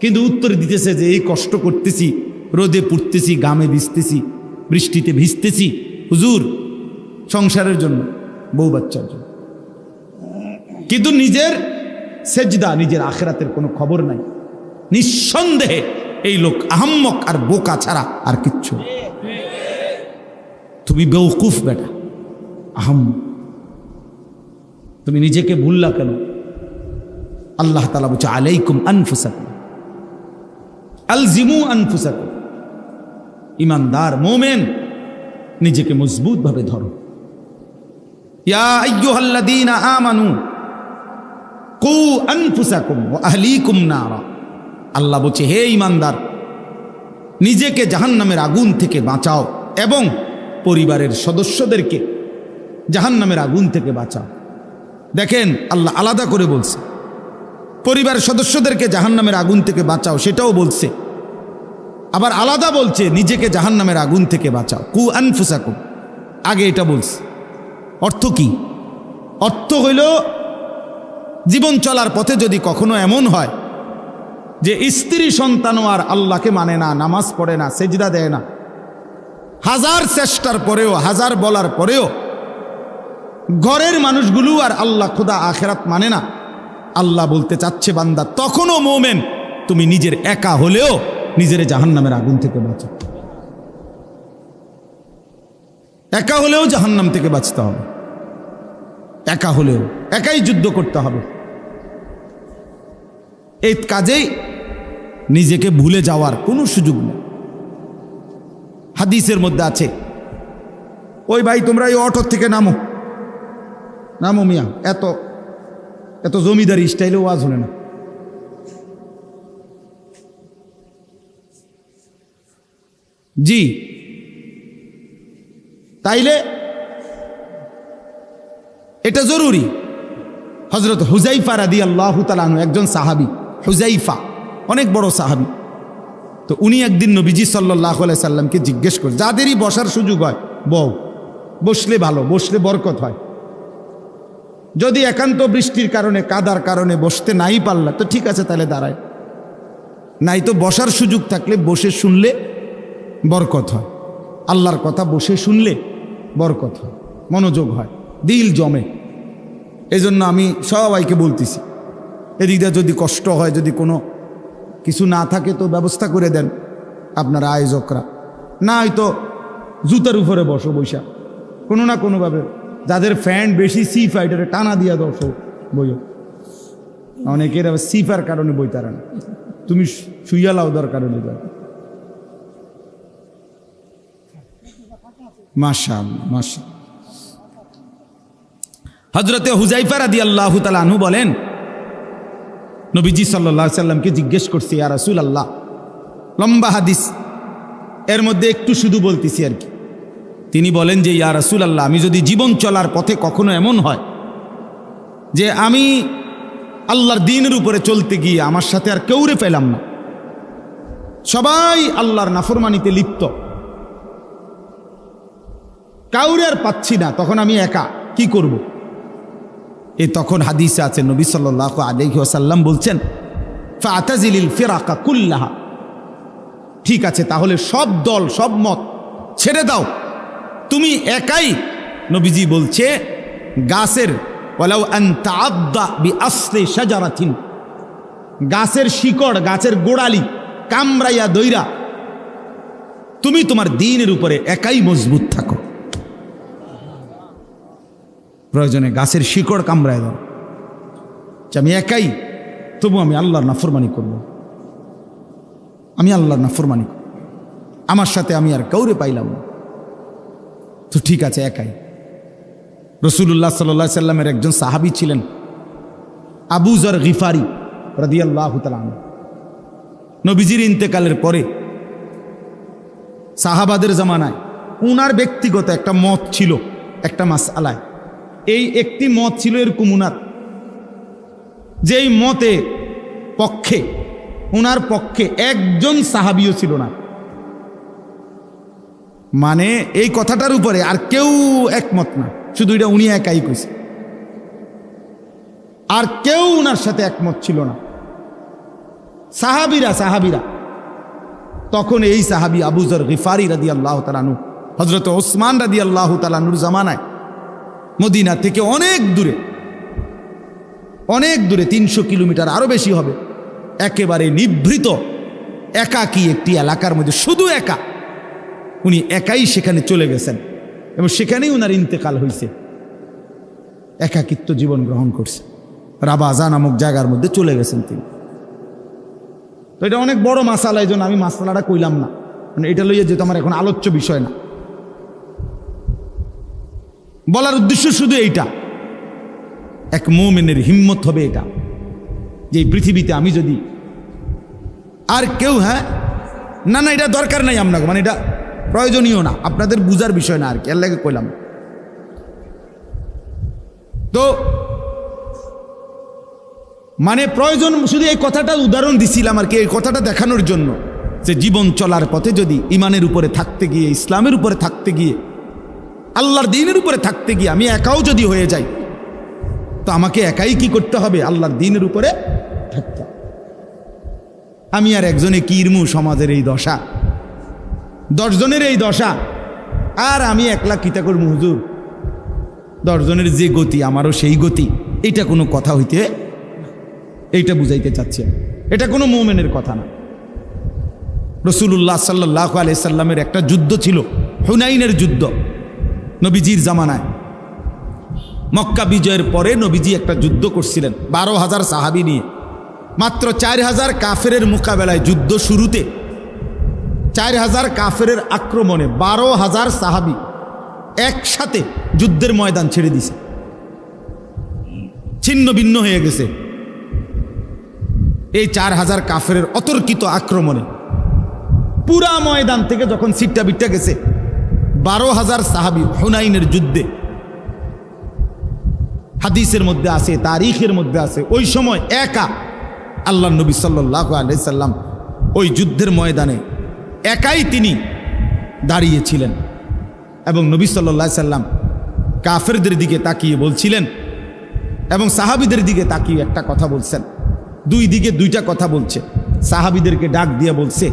কিন্তু উত্তর দিতেছে যে, এই কষ্ট করতেছি, রোদে পুড়তেছি গামে ভিজতেছি, বৃষ্টিতে ভিজতেছি, হুজুর, সংসারের জন্য, বউ বাচ্চার জন্য। কিন্তু নিজের সেজদা, নিজের আখেরাতের কোনো খবর নাই। নিঃসন্দেহে এই লোক আহম্মক আর বোকা ছাড়া আর কিচ্ছু তুমি বেউকুফ বেটা আহম তুমি নিজেকে ভুললা কেন? আল্লাহ তালা বলছে, আলাইকুম আনফুসাকুম। আলজিমু আনফুসাকুম। ইমানদার মোমেন, নিজেকে মজবুত ভাবে ধরো। ইয়া আল্লাহ বলছে, হে ইমানদার, নিজেকে জাহান্নামের আগুন থেকে বাঁচাও এবং পরিবারের সদস্যদেরকে জাহান্নামের আগুন থেকে বাঁচাও। দেখেন, আল্লাহ আলাদা করে বলছে, পরিবারের সদস্যদেরকে জাহান্নামের আগুন থেকে বাঁচাও, সেটাও বলছে। আবার আলাদা বলছে, নিজেকে জাহান্নামের আগুন থেকে বাঁচাও। কু আনফুসাকুম। আগে এটা বলছে। অর্থ কি? অর্থ হইল, জীবন চলার পথে যদি কখনো এমন হয় যে স্ত্রী সন্তানও আর আল্লাহকে মানে না, নামাজ পড়ে না, সেজদা দেয় না, হাজার চেষ্টার পরেও, হাজার বলার পরেও ঘরের মানুষগুলো আর আল্লাহ খোদা আখেরাত মানে না, আল্লাহ বলতে চাচ্ছে বান্দা, তখনও মোমেন, তুমি নিজের একা হলেও নিজের জাহান্নামের আগুন থেকে বাঁচো। একা হলেও জাহান্নাম থেকে বাঁচতে হবে। একা হলেও, একাই যুদ্ধ করতে হবে। এই কাজেই নিজেকে ভুলে যাওয়ার কোনো সুযোগ নেই। হাদিসের মধ্যে আছে, ওই ভাই, তোমরা এই অটোর থেকে নামো। নামো মিয়া, এত এত জমিদারি স্টাইলে ওয়াজ হলে না। জি। তাইলে এটা জরুরি। হজরত হুজাইফা রাদি আল্লাহ তালানু একজন সাহাবি হুজাইফা অনেক বড় সাহাবি। তো উনি একদিন নবীজি সাল্লাহ সাল্লামকে জিজ্ঞেস করে, যাদেরই বসার সুযোগ হয়, বউ, বসলে ভালো, বসলে বরকত হয়। যদি একান্ত বৃষ্টির কারণে, কাদার কারণে বসতে নাই পারলা, তো ঠিক আছে, তাহলে দাঁড়ায়। নাই তো বসার সুযোগ থাকলে বসে শুনলে বরকত হয়। আল্লাহর কথা বসে শুনলে বরকত হয়, মনোযোগ হয়, দিল জমে। এই জন্য আমি সবাইকে বলতেছি, এদিক দিয়ে যদি কষ্ট হয়, যদি কোনো কিছু না থাকে, তো ব্যবস্থা করে দেন আপনারা আয়োজকরা। না হয়তো জুতার উপরে বসো বৈশা কোনো না কোনোভাবে যাদের ফ্যান বেশি সি ফাইটারে টানা দিয়া দশো বইও। অনেকের আবার সিফার কারণে বই তারা তুমি শুইয়া লাও দরকার হলে হজরতে হুজাইফা রাদি আল্লাহ তালু বলেন, নবীজি সাল্লাহ সাল্লামকে জিজ্ঞেস করছি আর রাসুল আল্লাহ লম্বা হাদিস, এর মধ্যে একটু শুধু বলতেছি আর কি। তিনি বলেন যে, ইয়া রাসুল আল্লাহ আমি যদি জীবন চলার পথে কখনো এমন হয় যে আমি আল্লাহর দিনের উপরে চলতে গিয়ে আমার সাথে আর কেউরে পেলাম না। সবাই আল্লাহর নাফরমানিতে লিপ্ত। কাউরে আর পাচ্ছি না, তখন আমি একা, কি করব। এ তখন হাদিসে আছে, নবী সাল্লাহ আলহি আসাল্লাম বলছেন, ফাতাজিলিল ফেরাকা কুল্লাহা। ঠিক আছে, তাহলে সব দল, সব মত ছেড়ে দাও। তুমি একাই, নবীজি বলছে, গাছের গাছের শিকড়, গাছের গোড়ালি কামড়াইয়া দইরা, তুমি তোমার দিনের উপরে একাই মজবুত থাকো। প্রয়োজনে গাছের শিকড় কামড়ায় দাও। যে আমি একাই, তবু আমি আল্লাহর নাফরমানি করব। আমি আল্লাহর নাফরমানি করব। আমার সাথে আমি আর কাউরে পাইলাম না। তো ঠিক আছে, একাই। রসুল্লাহ সাল্লা সাল্লামের একজন সাহাবি ছিলেন আবুজর গিফারি রদিয়াল্লাহ তালাম নবীজির ইন্তেকালের পরে সাহাবাদের জামানায় উনার ব্যক্তিগত একটা মত ছিল, একটা মাস আলায় এই একটি মত ছিল এরকম উনার যেই মতে পক্ষে, উনার পক্ষে একজন সাহাবিও ছিল না। মানে এই কথাটার উপরে আর কেউ একমত না, শুধু এটা উনি একাই কইছে। আর কেউ উনার সাথে একমত ছিল না। সাহাবিরা সাহাবিরা, তখন এই সাহাবি আবুজর গিফারি রাদি আল্লাহ তালানু হজরত ওসমান রাদি আল্লাহ তালানুর জামানায় মদিনা থেকে অনেক দূরে অনেক দূরে, তিনশো কিলোমিটার আরও বেশি হবে। একেবারে নিভৃত, একাকী একটি এলাকার মধ্যে, শুধু একা। উনি একাই সেখানে চলে গেছেন এবং সেখানেই ওনার ইন্তেকাল হয়েছে একাকিত্ব জীবন গ্রহণ করছে। রাবাজা নামক জায়গার মধ্যে চলে গেছেন তিনি। তো এটা অনেক বড় মাসালা, এই জন্য আমি মাসালাটা কইলাম না। মানে এটা লইয়া যেহেতু আমার এখন আলোচ্য বিষয় না। বলার উদ্দেশ্য শুধু এইটা। এক মোমেনের হিম্মত হবে এটা, যে পৃথিবীতে আমি যদি আর কেউ হ্যাঁ? না না, এটা দরকার নাই আপনাকে মানে এটা প্রয়োজনীয় না, আপনাদের বুঝার বিষয় না আর কি, আল্লাহকে কইলাম। তো মানে প্রয়োজন, শুধু এই কথাটা উদাহরণ দিছিলাম আর কি, এই কথাটা দেখানোর জন্য, যে জীবন চলার পথে যদি ইমানের উপরে থাকতে গিয়ে, ইসলামের উপরে থাকতে গিয়ে আল্লাহর দিনের উপরে থাকতে গিয়ে আমি একাও যদি হয়ে যাই, তো আমাকে একাই কি করতে হবে? আল্লাহর দিনের উপরে থাকতে আমি আর একজনে কিরমু সমাজের এই দশা? দশজনের এই দশা? আর আমি একলা কিতা করব হুজুর? দশজনের যে গতি, আমারও সেই গতি। এটা কোনো কথা হইতে, এইটা বুঝাইতে চাচ্ছি এটা কোনো মোমেনের কথা না। রসুল্লাহ সাল্লাহ আলাইসাল্লামের একটা যুদ্ধ ছিল, হুনাইনের যুদ্ধ। নবীজির জামানায়। মক্কা বিজয়ের পরে নবীজি একটা যুদ্ধ করছিলেন, বারো হাজার সাহাবি নিয়ে। মাত্র চার হাজার কাফেরের মোকাবেলায় যুদ্ধ শুরুতে, চার হাজার কাফেরের আক্রমণে বারো হাজার সাহাবি একসাথে যুদ্ধের ময়দান ছেড়ে দিছে। ছিন্ন ভিন্ন হয়ে গেছে। এই চার হাজার কাফেরের অতর্কিত আক্রমণে পুরা ময়দান থেকে যখন সিটটা বিটটা গেছে বারো হাজার সাহাবি হুনাইনের যুদ্ধে। হাদিসের মধ্যে আছে, তারিখের মধ্যে আছে। ওই সময় একা আল্লাহ নবী সাল্লাহ আলাইসাল্লাম ওই যুদ্ধের ময়দানে একাই তিনি দাঁড়িয়েছিলেন এবং নবী সাল্লাহ সাল্লাম কাফেরদের দিকে তাকিয়ে বলছিলেন এবং সাহাবিদের দিকে তাকিয়ে একটা কথা বলছেন। দুই দিকে দুইটা কথা বলছে। সাহাবিদেরকে ডাক দিয়ে বলছে,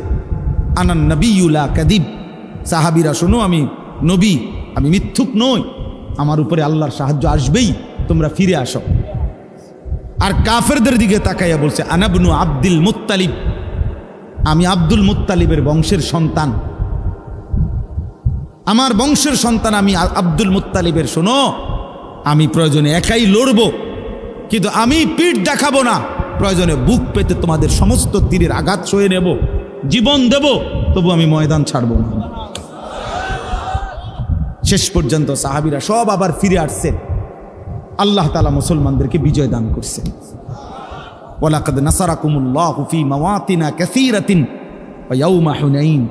আনান নবীলা কাদিব। সাহাবিরা, শোনো, আমি নবী, আমি মিথ্যুক নই। আমার উপরে আল্লাহর সাহায্য আসবেই, তোমরা ফিরে আসো। আর কাফেরদের দিকে তাকাইয়া বলছে, আনাবনু আব্দুল মুত্তালিব। আমি আব্দুল মুত্তালিবের বংশের সন্তান। আমার বংশের সন্তান আমি আব্দুল মুত্তালিবের, শোনো। আমি প্রয়োজনে একাই লড়ব, কিন্তু আমি পিঠ দেখাবো না। প্রয়োজনে বুক পেতে তোমাদের সমস্ত তীরের আঘাত সয়ে নেব, জীবন দেব, তবু আমি ময়দান ছাড়ব না। শেষ পর্যন্ত সাহাবিরা সব আবার ফিরে আসছে। আল্লাহ তালা মুসলমানদেরকে বিজয় দান করছে। ওয়ালাকাদ নাসারাকুমুল্লাহু ফি মাওয়াতিনা কাসীরাতিন ইয়াউমা হুনাইন।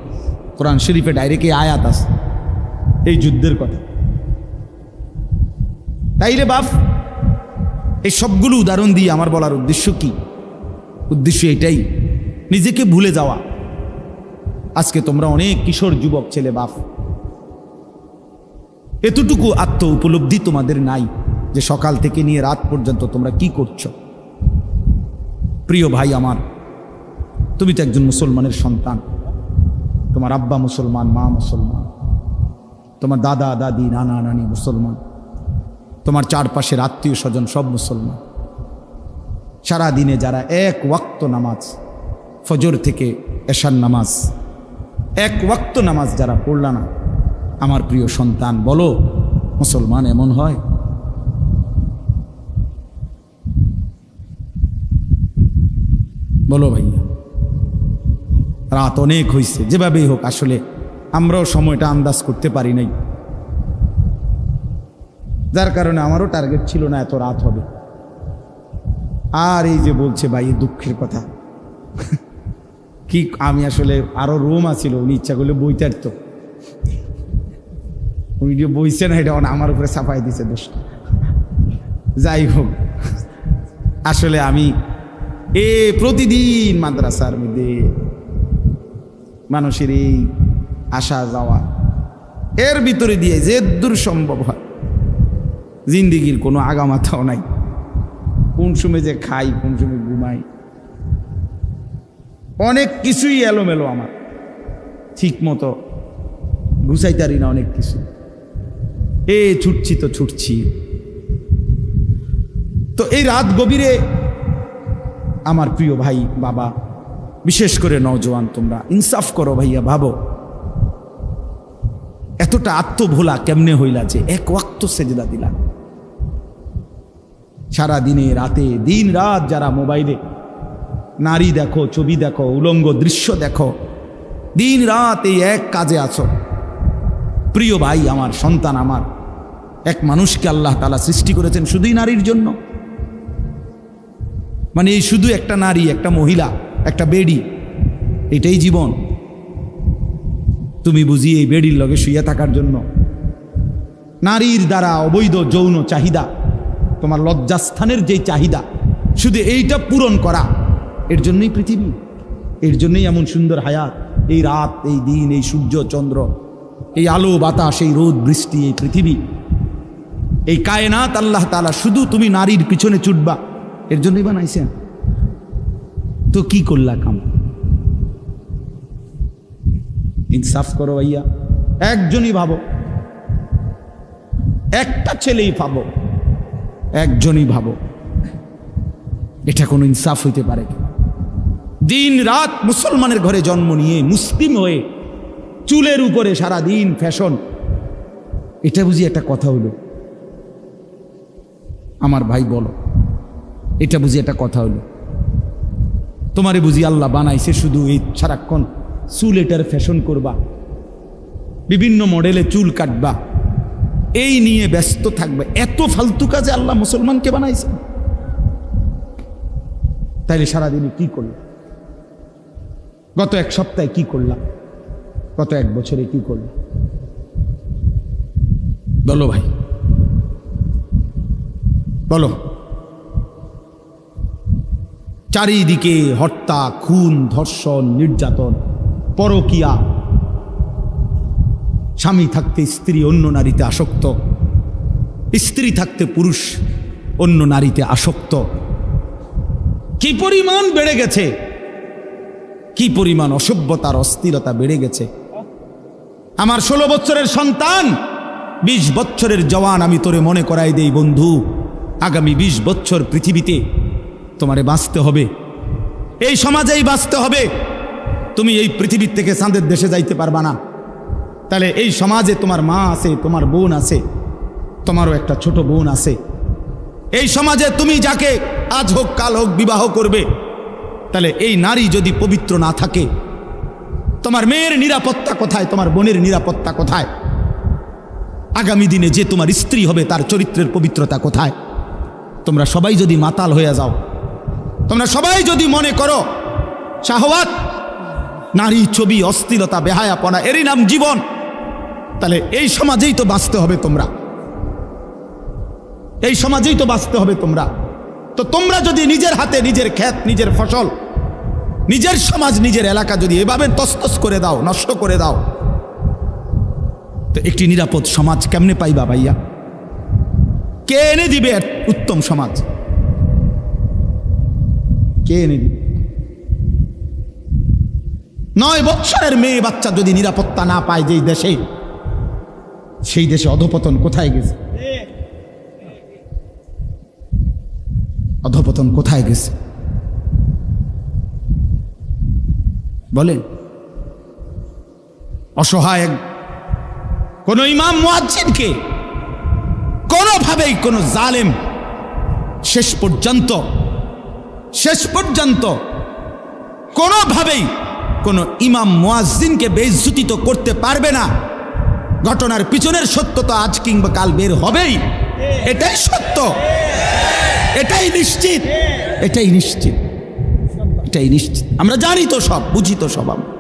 কোরআন শরীফে ডাইরেক্ট এই আয়াত আছে। এই যুদ্ধের কথা। তাইলে বাপ, এই সবগুলো উদাহরণ দিয়ে আমার বলার উদ্দেশ্য কি? উদ্দেশ্য এটাই, নিজেকে ভুলে যাওয়া। আজকে তোমরা অনেক কিশোর যুবক ছেলে বাপ এতটুকু আত্ম উপলব্ধি তোমাদের নাই যে সকাল থেকে নিয়ে রাত পর্যন্ত তোমরা কি করছ? প্রিয় ভাই আমার, তুমি তো একজন মুসলমানের সন্তান। তোমার আব্বা মুসলমান, মা মুসলমান। তোমার দাদা, দাদি, নানা, নানি মুসলমান। তোমার চারপাশের আত্মীয় স্বজন সব মুসলমান। সারা দিনে যারা এক ওয়াক্ত নামাজ, ফজর থেকে এশার নামাজ, এক ওয়াক্ত নামাজ যারা পড়লা না আমার প্রিয় সন্তান, বলো, মুসলমান এমন হয়? বলো ভাইয়া। রাত অনেক হয়েছে যেভাবেই হোক আসলে আমরাও সময়টা আন্দাজ করতে পারি নাই। যার কারণে আমারও টার্গেট ছিল না এত রাত হবে। আর এই যে বলছে ভাই দুঃখের কথা। কি, আমি আসলে আরও রুম আছিল, উনি ইচ্ছা করলে বইতে যে বইছে না এটা আমার উপরে ছাপাই দিছে দোষটা যাই হোক, আসলে আমি এ প্রতিদিন মাদ্রাসার মধ্যে মানুষের এই আসা যাওয়া, এর ভিতরে দিয়ে যে দূর সম্ভব হয়, জিন্দিগির কোনো আগামাথাও নাই। কোন সময় যে খাই, কোন সময় ঘুমাই, অনেক কিছুই এলোমেলো আমার। ঠিক মতো গুছাইতারি না অনেক কিছু। এ ছুটছি তো ছুটছি। তো এই রাত গভীরে আমার প্রিয় ভাই, বাবা, বিশেষ করে নওজোয়ান, তোমরা ইনসাফ করো ভাইয়া, ভাবো। এতটা আত্মভোলা কেমনে হইলা যে এক ওয়াক্ত সেজদা দিলা। সারা দিনে, রাতে, দিন, রাত যারা মোবাইলে নারী দেখো, ছবি দেখো, উলঙ্গ দৃশ্য দেখো, দিন, রাত এই এক কাজে আছো। প্রিয় ভাই, আমার সন্তান আমার এক মানুষকে আল্লাহ তালা সৃষ্টি করেছেন শুধুই নারীর জন্য। মানে এই শুধু একটা নারী, একটা মহিলা, একটা বেডি, এটাই জীবন। তুমি বুঝি এই বেডির লগে শুয়ে থাকার জন্য। নারীর দ্বারা অবৈধ যৌন চাহিদা, তোমার লজ্জাস্থানের যেই চাহিদা, শুধু এইটা পূরণ করা, এর জন্যই পৃথিবী, এর জন্যই এমন সুন্দর হায়াত, এই রাত, এই দিন, এই সূর্য, চন্দ্র, এই আলো, বাতাস, এই রোদ, বৃষ্টি, এই পৃথিবী। এই কায়নাত আল্লাহ তালা শুধু তুমি নারীর পিছনে ছুটবা। এর জন্যই বানাইছেন। তো কি করলা কাম? ইনসাফ করো ভাইয়া। একজনই ভাবো। একটা ছেলেই ভাবো। একজনই ভাবো। এটা কোনো ইনসাফ হইতে পারে দিন রাত মুসলমানের ঘরে জন্ম নিয়ে মুসলিম হয়ে চুলের উপরে সারা দিন ফ্যাশন। এটা বুঝি একটা কথা হলো। আমার ভাই বলো। এটা বুঝি একটা কথা হলো। তোমারে বুঝি আল্লাহ বানাইছে শুধু এই সারাক্ষণ চুল এটার ফ্যাশন করবা, বিভিন্ন মডেলে চুল কাটবা, এই নিয়ে ব্যস্ত থাকবে, এত ফালতু কাজে আল্লাহ মুসলমানকে বানাইছে। তাইলে সারাদিনে কি করলাম গত এক সপ্তাহে কি করলাম গত এক বছরে কি করলাম বলো ভাই। বলো। চারিদিকে হত্যা খুন, ধর্ষণ, নির্যাতন, পরকিয়া। স্বামী থাকতে স্ত্রী, অন্য নারীতে আসক্ত। স্ত্রী থাকতে পুরুষ, অন্য নারীতে আসক্ত। কি পরিমাণ বেড়ে গেছে? কি পরিমাণ অসভ্যতার অস্থিরতা বেড়ে গেছে? আমার ষোলো বছরের সন্তান, বিশ বছরের জওয়ান আমি তোরে মনে করাই দেই, বন্ধু। আগামী বিশ বছর পৃথিবীতে তোমারে বাঁচতে হবে। এই সমাজেই বাঁচতে হবে। তুমি এই পৃথিবীর থেকে চাঁদের দেশে যাইতে পারবা না। তাহলে এই সমাজে তোমার মা আছে, তোমার বোন আছে, তোমারও একটা ছোট বোন আছে। এই সমাজে তুমি যাকে আজ হোক, কাল হোক, বিবাহ করবে, তাহলে এই নারী যদি পবিত্র না থাকে, তোমার মেয়ের নিরাপত্তা কোথায়, তোমার বোনের নিরাপত্তা কোথায়? আগামী দিনে যে তোমার স্ত্রী হবে, তার চরিত্রের পবিত্রতা কোথায়? তোমরা সবাই যদি মাতাল হয়ে যাও, তোমরা সবাই যদি মনে করো, শাহওয়াত, নারী ছবি, অস্থিরতা, বেহায়াপনা, এরই নাম জীবন, তাহলে এই সমাজেই তো বাঁচতে হবে তোমরা। এই সমাজেই তো বাঁচতে হবে তোমরা। তো তোমরা যদি নিজের হাতে নিজের ক্ষেত নিজের ফসল, নিজের সমাজ, নিজের এলাকা যদি এভাবে তস্তস করে দাও, নষ্ট করে দাও, তো একটি নিরাপদ সমাজ কেমনে পাইবা ভাইয়া? কে এনে দিবে উত্তম সমাজ? কে এনে দিবে? নয় বৎসরের মেয়ে বাচ্চা যদি নিরাপত্তা না পায় যেই দেশে, সেই দেশে অধপতন কোথায় গেছে? অধপতন কোথায় গেছে? বলেন। অসহায় কোন ইমাম মুয়াজ্জিনকে কোনোভাবেই কোনো জালেম শেষ পর্যন্ত শেষ পর্যন্ত কোনোভাবেই কোনো ইমাম মুয়াজ্জিনকে বেইজ্জুতিত করতে পারবে না। ঘটনার পিছনের সত্য তো আজ কিংবা কাল বের হবেই। এটাই সত্য। এটাই নিশ্চিত। এটাই নিশ্চিত। এটাই নিশ্চিত। আমরা জানি তো সব, বুঝি তো সব আমরা।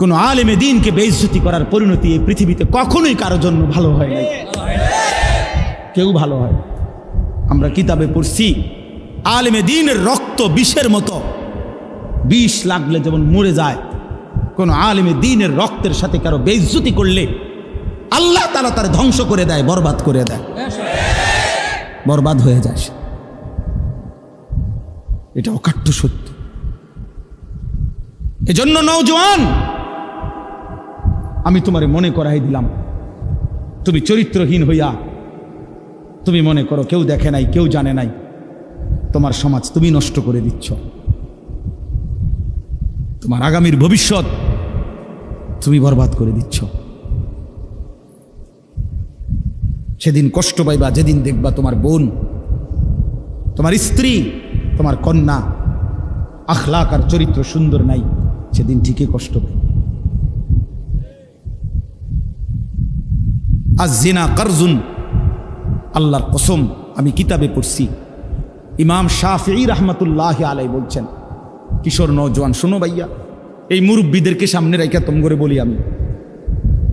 কোনো আলেমে দিনকে বেইজ্জতি করার পরিণতি এই পৃথিবীতে কখনোই কারও জন্য ভালো হয় নাই। কেউ ভালো হয় আমরা কিতাবে পড়ছি, আলেমে দিনের রক্ত বিষের মতো। বিষ লাগলে যেমন মরে যায়, কোন আলেমে দিনের রক্তের সাথে কারও বেইজ্জতি করলে আল্লাহ তালা তার ধ্বংস করে দেয়, বরবাদ করে দেয়। বরবাদ হয়ে যায়। এটা অকাট্য সত্য। এজন্য নৌজওয়ান আমি তোমারে মনে করাই দিলাম। তুমি চরিত্রহীন হইয়া তুমি মনে করো কেউ দেখে নাই, কেউ জানে নাই। তোমার সমাজ তুমি নষ্ট করে দিচ্ছ। তোমার আগামীর ভবিষ্যৎ তুমি বরবাদ করে দিচ্ছ। সেদিন কষ্ট পাইবা, যেদিন দেখবা তোমার বোন, তোমার স্ত্রী, তোমার কন্যা, আখলাক আর চরিত্র সুন্দর নাই, সেদিন ঠিকই কষ্ট পাই আজ জিনা কারজুন, আল্লাহর কসম, আমি কিতাবে পড়ছি। ইমাম শাফি রহমতুল্লাহ আলাই বলছেন, কিশোর নৌজওয়ান শোনো ভাইয়া, এই মুরব্বীদেরকে সামনে রেখে তম করে বলি আমি।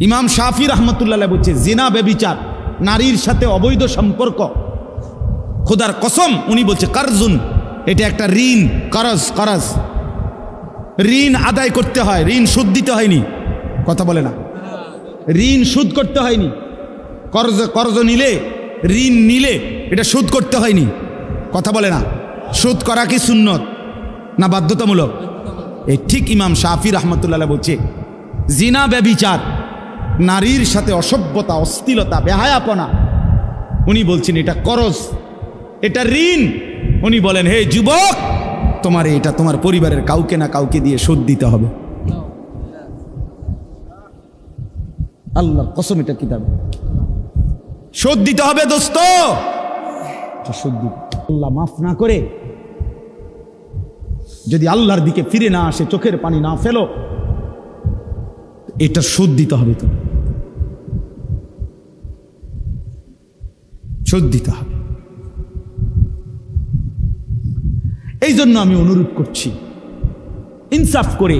ইমাম শাফি রহমতুল্লাহ বলছে, জিনা বেবিচার নারীর সাথে অবৈধ সম্পর্ক, খোদার কসম, উনি বলছে, কারজুন, এটা একটা ঋণ, করজ করজ। ঋণ আদায় করতে হয়, ঋণ সুদ দিতে হয়নি। কথা বলে না। ঋণ সুদ করতে হয়নি। কর্জ কর্জ নিলে, ঋণ নিলে, এটা সুদ করতে হয়নি। কথা বলে না। সুদ করা কি সুন্নত? না বাধ্যতামূলক? এই ঠিক ইমাম শাফি রহমতুল্লাহ বলছে, জিনা, ব্যবিচার, নারীর সাথে অসভ্যতা অস্থিলতা বেহায়াপনা। উনি বলছেন, এটা করজ, এটা ঋণ। উনি বলেন, হে যুবক, তোমার এটা তোমার পরিবারের কাউকে না কাউকে দিয়ে শোধ দিতে হবে। আল্লাহ, কসম এটা কিতাব। শোধ দিতে হবে দোস্ত। এটা আল্লাহ মাফ না করে, যদি আল্লাহর দিকে ফিরে না আসে, চোখের পানি না ফেলো, এটা শোধ দিতে হবে তো শোধ দিতে হবে। এই জন্য আমি অনুরোধ করছি, ইনসাফ করে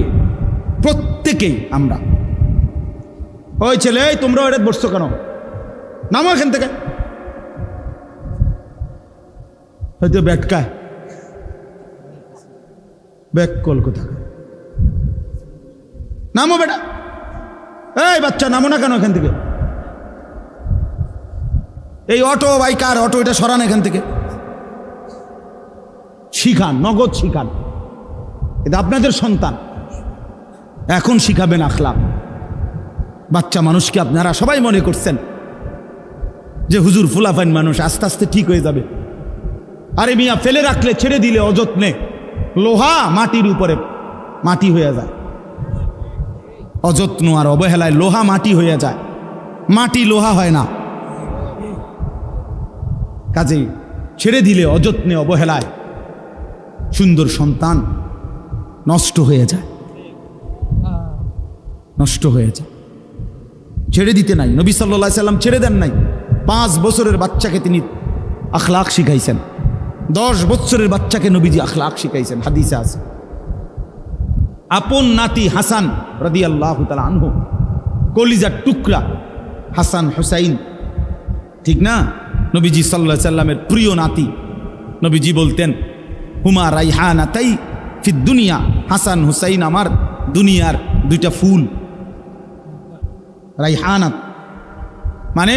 প্রত্যেকেই আমরা। ওই ছেলে তোমরা ওটা বসছো কেন? নামো এখান থেকে। হয়তো ব্যাটকায় ব্যাক কল কলকাতা নামো বেটা। এই বাচ্চা, নামো না কেন এখান থেকে? এই অটো বাইকার অটো, এটা সরান এখান থেকে। শিখান, নগদ শিখান। এটা আপনাদের সন্তান। এখন শিখাবেন আখলাপ। বাচ্চা মানুষকে আপনারা সবাই মনে করছেন। যে হুজুর ফুলাফাইন মানুষ, আস্তে আস্তে ঠিক হয়ে যাবে। আরে মিয়া, ফেলে রাখলে ছেড়ে দিলে অযত্নে। লোহা মাটির উপরে মাটি হয়ে যায়। অযত্ন আর অবহেলায় লোহা মাটি হয়ে যায়। মাটি লোহা হয় না। কাজেই ছেড়ে দিলে অযত্নে, অবহেলায় সুন্দর সন্তান নষ্ট হয়ে যায়। নষ্ট হয়ে যায়। ছেড়ে দিতে নাই। নবী সাল্লা সাল্লাম ছেড়ে দেন নাই। পাঁচ বছরের বাচ্চাকে তিনি আখলাক শিখাইছেন। দশ বছরের বাচ্চাকে নবীজি আখলাক শিখাইছেন, হাদিসে আছে। আপন নাতি হাসান রদি আল্লাহ আনহু, কলিজার টুকরা হাসান হুসাইন, ঠিক না? নবীজি সাল্লা সাল্লামের প্রিয় নাতি, নবীজি বলতেন, হুমা রাইহানা তাই ফি দুনিয়া, হাসান হুসাইন আমার দুনিয়ার দুইটা ফুল। রাইহানাত মানে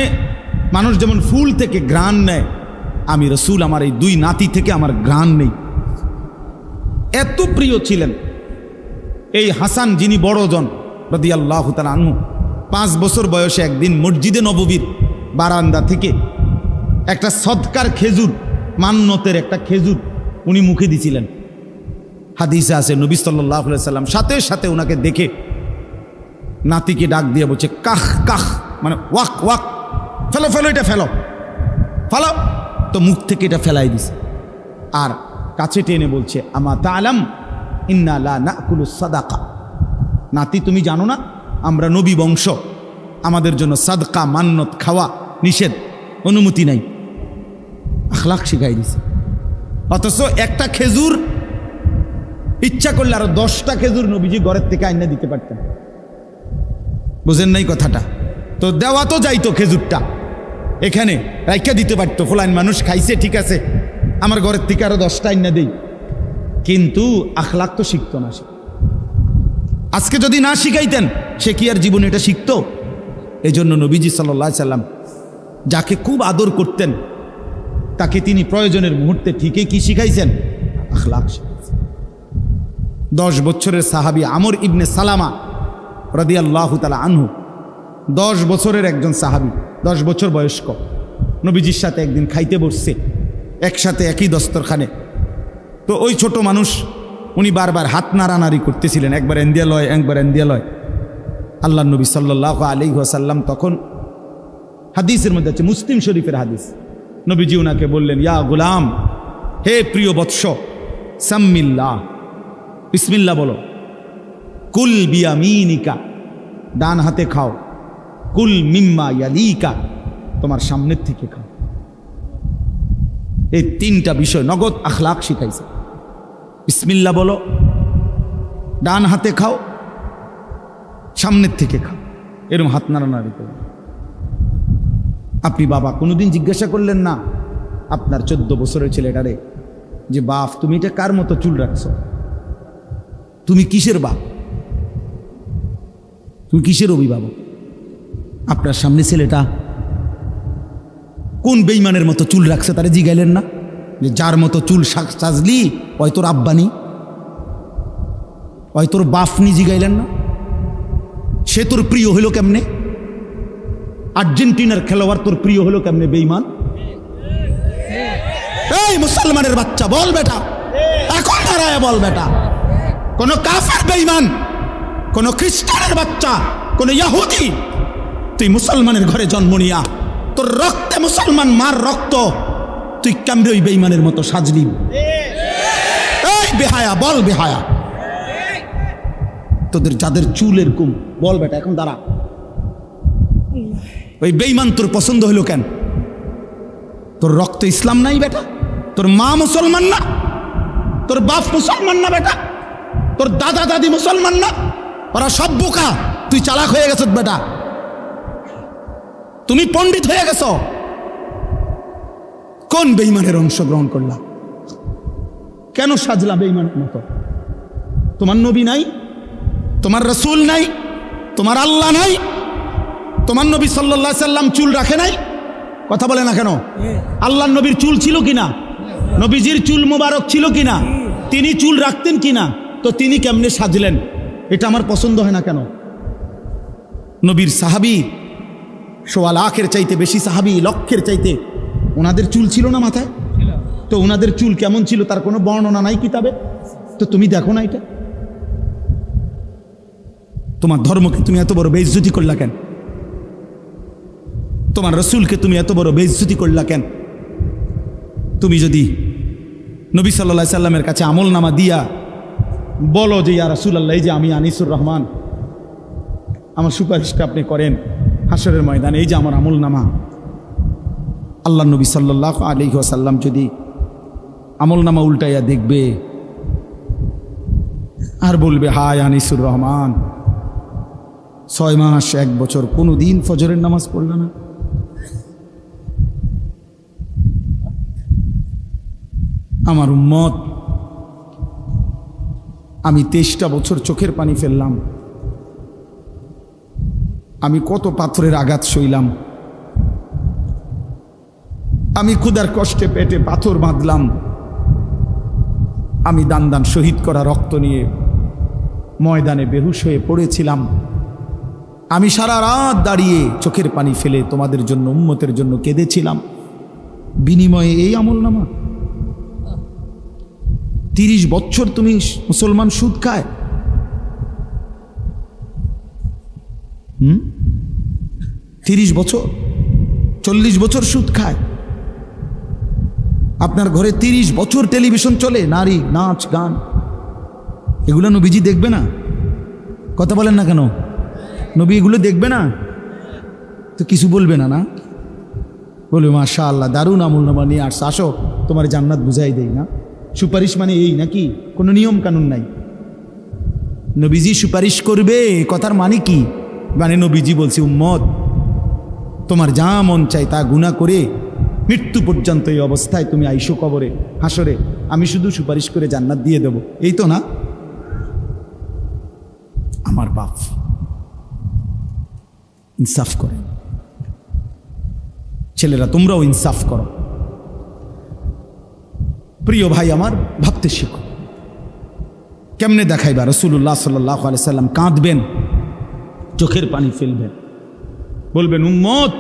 মানুষ যেমন ফুল থেকে গ্রান নেয়, আমি রসুল আমার এই দুই নাতি থেকে আমার গ্রান নেই। এত প্রিয় ছিলেন। এই হাসান যিনি বড়জন রদি আল্লাহ আনহু, পাঁচ বছর বয়সে একদিন মসজিদে নববীর বারান্দা থেকে একটা সৎকার খেজুর মান্যতের একটা খেজুর উনি মুখে দিছিলেন। হাদিসে আছে, নবী সাল্লাহ সাল্লাম সাথে সাথে ওনাকে দেখে নাতিকে ডাক দিয়ে বলছে, কাহ কাহ মানে ওয়াক ওয়াক। ফেলো ফেলো, এটা ফেলো। ফেলো তো মুখ থেকে এটা ফেলাই দিছে। আর কাছে টেনে বলছে, আমা তালাম ইন্না লা নাকুলু সাদাকা। নাতি, তুমি জানো না, আমরা নবী বংশ। আমাদের জন্য সাদকা, মান্নত, খাওয়া, নিষেধ, অনুমতি নাই। আখলাখ শিখাই দিছে। অথচ একটা খেজুর, ইচ্ছা করলে আরও দশটা খেজুর নবীজি ঘরের থেকে আইনা দিতে পারতেন। বুঝেন নাই কথাটা? তো দেওয়া তো যাইতো খেজুরটা। এখানে রাইকা দিতে পারতো, ফোলাইন মানুষ খাইছে, ঠিক আছে। আমার ঘরের থেকে আরও দশটা আইনা দেই। কিন্তু আখলাখ তো শিখতো না আজকে যদি না শিখাইতেন, সে কি আর জীবনে এটা শিখতো? এই জন্য নবীজি সাল্লাহ সাল্লাম যাকে খুব আদর করতেন, তাকে তিনি প্রয়োজনের মুহূর্তে ঠিকই কি শিখাইছেন? আখলাক শিখাইছে দশ বছরের সাহাবি আমর ইবনে সালামা রদি তালা আনহু, দশ বছরের একজন সাহাবি। দশ বছর বয়স্ক। নবীজির সাথে একদিন খাইতে বসছে, একসাথে একই দস্তরখানে। তো ওই ছোট মানুষ, উনি বারবার হাত নাড়ানাড়ি করতেছিলেন, একবার এন্দিয়া লয় একবার এন্দিয়া লয় আল্লাহ নবী সাল্লাহ আলী ওয়াসাল্লাম তখন হাদিসের মধ্যে আছে, মুসলিম শরীফের হাদিস। নবীজি ওনাকে বললেন, ইয়া গুলাম, হে প্রিয় বৎস সাম্মিল্লা বিসমিল্লা বলো। কুল বিয়ামিনিকা, ডান হাতে খাও কুল মিম্মা ইয়ালিকা, তোমার সামনের থেকে খাও। এই তিনটা বিষয় নগদ আখলাক শিখাইছে। বিসমিল্লা বলো, ডান হাতে খাও, সামনের থেকে খাও। এরম হাত নাড়ানাড়ি করো। আপনি বাবা কোনোদিন জিজ্ঞাসা করলেন না আপনার চোদ্দ বছরের ছেলেটারে যে, বাপ, তুমি এটা কার মতো চুল রাখছ? তুমি কিসের বাপ? তুমি কিসের অভিভাবক? আপনার সামনে ছেলেটা কোন বেইমানের মতো চুল রাখছে তারা জিগাইলেন না? যে যার মতো চুল সাজ- সাজলি, ওই তোর আব্বানি। ওই তোর বাফনি জিগাইলেন না? সে তোর প্রিয় হইল কেমনে? আর্জেন্টিনার খেলোয়াড় তোর প্রিয় হলো কেমনে, বেইমান? এই মুসলমানের বাচ্চা, বল বেটা। এখন দাঁড়ায় বল বেটা। কোন কাফের বেইমান, কোন খ্রিস্টানের বাচ্চা, কোন ইয়াহুদি তুই মুসলমানের ঘরে জন্ম নিয়া। তোর রক্তে মুসলমান মার রক্ত। তুই কেমনে ওই বেইমানের মতো সাজলি? এই বেহায়া, বল বেহায়া। তোদের যাদের চুল এরকম বল বেটা, এখন দাঁড়া। ওই বেইমান তোর পছন্দ হলো কেন? তোর রক্ত ইসলাম নাই বেটা? তোর মা মুসলমান না? তোর বাপ মুসলমান না বেটা? তোর দাদা দাদি মুসলমান না? ওরা সব বোকা। তুই চালাক হয়ে গেছ বেটা। তুমি পণ্ডিত হয়ে গেছ। কোন বেইমানের অংশগ্রহণ করলা? কেন সাজলা বেইমানের মতো? তোমার নবী নাই, তোমার রসুল নাই, তোমার আল্লাহ নাই, তোমার নবী সাল্লাহ সাল্লাম চুল রাখে নাই? কথা বলে না কেন? আল্লাহ নবীর চুল ছিল কিনা? নবীজির চুল মোবারক ছিল কিনা? তিনি চুল রাখতেন কিনা? তো তিনি কেমনে সাজলেন? এটা আমার পছন্দ হয় না কেন? নবীর সাহাবি সোয়া লাখের চাইতে বেশি সাহাবি লক্ষের চাইতে ওনাদের চুল ছিল না মাথায়? তো ওনাদের চুল কেমন ছিল তার কোনো বর্ণনা নাই কিতাবে? তো তুমি দেখো না এটা। তোমার ধর্মকে তুমি এত বড় বেইজ্জতি করলা কেন? তোমার রসুলকে তুমি এত বড় বেইজ্জতি করলা কেন? তুমি যদি নবী সাল্লা সাল্লামের কাছে আমল নামা দিয়া বলো যে, ইয়া রসুল আল্লাহ যে আমি আনিসুর রহমান, আমার সুপারিশটা আপনি করেন। হাসরের ময়দানে, এই যে আমার আমল নামা। আল্লাহ নবী সাল্লাহ আলি যদি আমল নামা উল্টাইয়া দেখবে, আর বলবে, হায় আনিসুর রহমান, ছয় মাস, এক বছর কোনো দিন ফজরের নামাজ পড়ল না? আমার উম্মত, আমি তেইশটা বছর চোখের পানি ফেললাম। আমি কত পাথরের আঘাত সইলাম। আমি ক্ষুদার কষ্টে পেটে পাথর বাঁধলাম। আমি দান দান শহীদ করা রক্ত নিয়ে ময়দানে বেহুশ হয়ে পড়েছিলাম। আমি সারা রাত দাঁড়িয়ে চোখের পানি ফেলে তোমাদের জন্য, উম্মতের জন্য কেঁদেছিলাম। বিনিময়ে এই আমল নামা তিরিশ বছর তুমি মুসলমান সুদ খায়। তিরিশ বছর, চল্লিশ বছর সুদ খায়। আপনার ঘরে তিরিশ বছর টেলিভিশন চলে, নারী, নাচ, গান। এগুলো নবীজি দেখবে না? কথা বলেন না কেন? নবী এগুলো দেখবে না? তো কিছু বলবে না না? বলবে মাশা আল্লাহ দারুণ আমল নামা নিয়ে আসছে। আসো, তোমার জান্নাত বুঝাই দেই, না? সুপারিশ মানে এই, নাকি? কোনো নিয়ম কানুন নাই। নবীজি সুপারিশ করবে, কথার মানে কি? মানে নবীজি বলছি, উম্মত তোমার যা মন চাই তা গুণা করে মৃত্যু পর্যন্ত এই অবস্থায় তুমি আইসো কবরে, হাসরে। আমি শুধু সুপারিশ করে জান্নাত দিয়ে দেব। এই তো না? আমার বাপ ইনসাফ করে। ছেলেরা, তোমরাও ইনসাফ করো। প্রিয় ভাই আমার, ভাবতে শিখো। কেমনে দেখাইবা? রসুল্লাহ সাল্লাহ সাল্লাম কাঁদবেন, চোখের পানি ফেলবেন। বলবেন, উম্মত,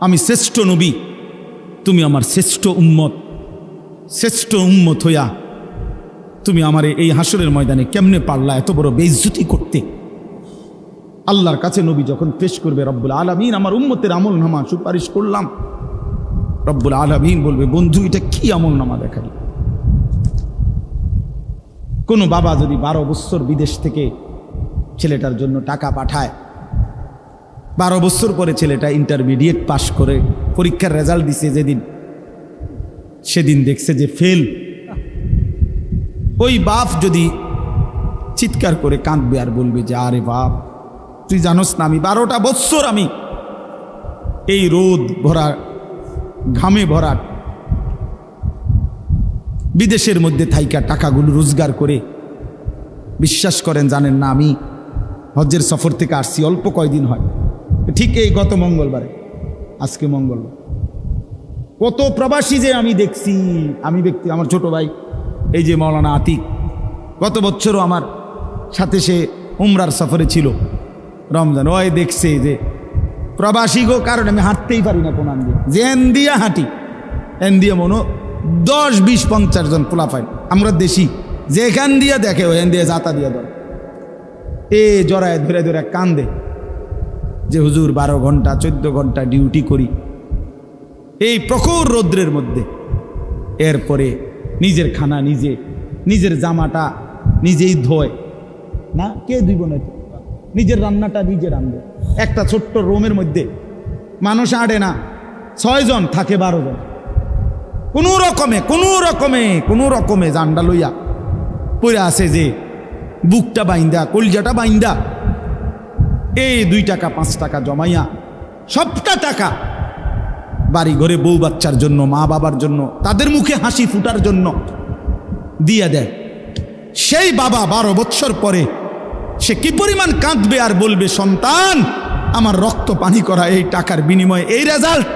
আমি শ্রেষ্ঠ নবী। তুমি আমার শ্রেষ্ঠ উম্মত। শ্রেষ্ঠ উম্মত হইয়া তুমি আমার এই হাসরের ময়দানে কেমনে পারলা এত বড় বেইজ্জতি করতে? আল্লাহর কাছে নবী যখন পেশ করবে, রব্বুল আলমিন, আমার উম্মতের আমল নামা সুপারিশ করলাম। রব্বুল আলমিন বলবে, বন্ধু, এটা কি আমল নামা দেখালি? কোনো বাবা যদি বারো বছর বিদেশ থেকে ছেলেটার জন্য টাকা পাঠায় বারো বছর পরে ছেলেটা ইন্টারমিডিয়েট পাশ করে, পরীক্ষার রেজাল্ট দিছে যেদিন। সেদিন দেখছে যে ফেল ওই বাপ যদি চিৎকার করে কাঁদবে আর বলবে যে, আরে বাপ, তুই জানোস না, আমি বারোটা বৎসর আমি এই রোদ ভরা, ঘামে ভরা বিদেশের মধ্যে থাইকা টাকাগুলো রোজগার করে বিশ্বাস করেন, জানেন না, আমি হজ্জের সফর থেকে আসছি, অল্প কয়দিন হয়। ঠিক এই গত মঙ্গলবারে, আজকে মঙ্গলবার। কত প্রবাসী যে আমি দেখছি, আমি ব্যক্তি, আমার ছোট ভাই, এই যে মৌলানা আতিক, গত বছরও আমার সাথে সে উমরার সফরে ছিল রমজান। ওই দেখছে যে প্রবাসী গো, কারণ আমি হাঁটতেই পারি না কোন দিয়ে যে এন দিয়া হাঁটি এন দিয়ে মনো দশ, বিশ, পঞ্চাশ জন পোলাফাই আমরা দেশি। যেখান দিয়ে দেখে, ওই এন দিয়ে যাতা দিয়ে। ধর এ জড়ায় ধরে ধরে কান্দে। যে হুজুর বারো ঘণ্টা, চোদ্দ ঘণ্টা ডিউটি করি। এই প্রখর রৌদ্রের মধ্যে। এরপরে নিজের খানা নিজে, নিজের জামাটা নিজেই ধোয়। না, কে দুইব না? নিজের রান্নাটা নিজে রান্ধে একটা ছোট্ট রোমের মধ্যে মানুষ আড়ে না। ছয়জন থাকে বারো জন। কোনো রকমে কোনো রকমে কোনো রকমে জান্ডা লইয়া পড়ে আছে যে বুকটা বাইন্দা, কলজাটা বাইন্দা। এই দুই টাকা, পাঁচ টাকা জমাইয়া, সবটা টাকা বাড়ি ঘরে বউ বাচ্চার জন্য, মা বাবার জন্য, তাদের মুখে হাসি ফুটার জন্য দিয়ে দেয়। সেই বাবা বারো বৎসর পরে সে কি পরিমাণ কাঁদবে আর বলবে, সন্তান, আমার রক্ত পানি করা এই টাকার বিনিময়ে এই রেজাল্ট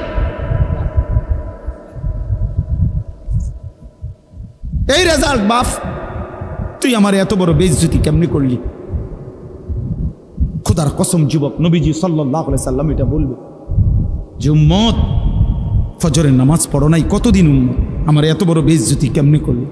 এই রেজাল্ট বাপ, তুই আমার এত বড় বেজ্জতি কেমনি করলি? খোদার কসম যুবক নবীজি সাল্লাহ সাল্লাম এটা বলবে যে, উম্মত, ফজরের নামাজ পড়ো নাই, কতদিন উম্মত? আমার এত বড় বেজ্জুতি কেমনি করলি?